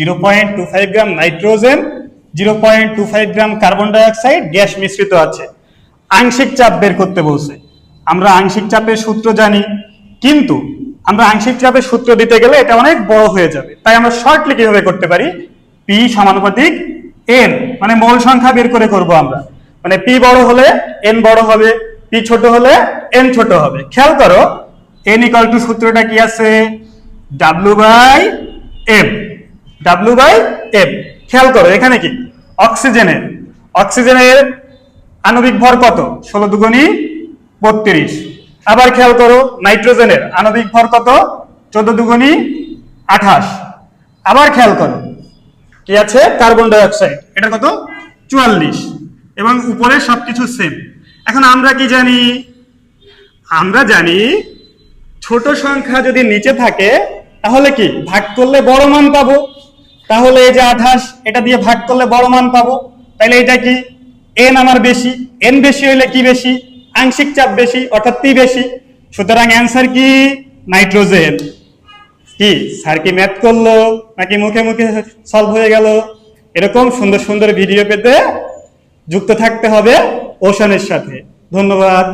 Zero point two five gram nitrogen, zero point two five gram carbon dioxide, gas মিশ্রিত আছে। আংশিক চাপ বের করতে বলছে। আমরা আংশিক চাপের সূত্র জানি, কিন্তু আমরা আংশিক চাপের সূত্র দিতে গেলে এটা অনেক বড় হয়ে যাবে। তাই আমরা শর্টলি কীভাবে করতে পারি? পি সমানুপাতিক এন মানে মোল সংখ্যা বের করে করব আমরা। মানে পি বড় হলে এন বড় হবে পি ছোট হলে এন ছোট হবে। খেয়াল করো এন ইকাল টু সূত্রটা কি আছে? W by M W by M খেয়াল করো, এখানে কি? অক্সিজেনের অক্সিজেনের আণবিক ভর কত? ষোলো দুগুণী বত্রিশ। আবার খেয়াল করো, নাইট্রোজেনের আণবিক ভর কত? চোদ্দ দুগুণী আঠাশ। আবার খেয়াল করো, কি আছে? কার্বন ডাইঅক্সাইড, এটা কত? চুয়াল্লিশ। এবং উপরে সবকিছু সেম এখন আমরা কি জানি? আমরা জানি ছোট সংখ্যা যদি নিচে থাকে, তাহলে কি? ভাগ করলে বড় মান পাবো। তাহলে এই যে আঠাশ, এটা দিয়ে ভাগ করলে বড় মান পাবো। তাহলে এটা কি? এন আমার বেশি এন বেশি হইলে কি বেশি? আংশিক চাপ বেশি, অর্থাৎ পি বেশি। সুতরাং অ্যান্সার কি? নাইট্রোজেন। কি? স্যার কি ম্যাথ করল? নাকি মুখে মুখে সলভ হয়ে গেল? এরকম সুন্দর সুন্দর ভিডিও পেতে যুক্ত থাকতে হবে ওশানের সাথে। ধন্যবাদ।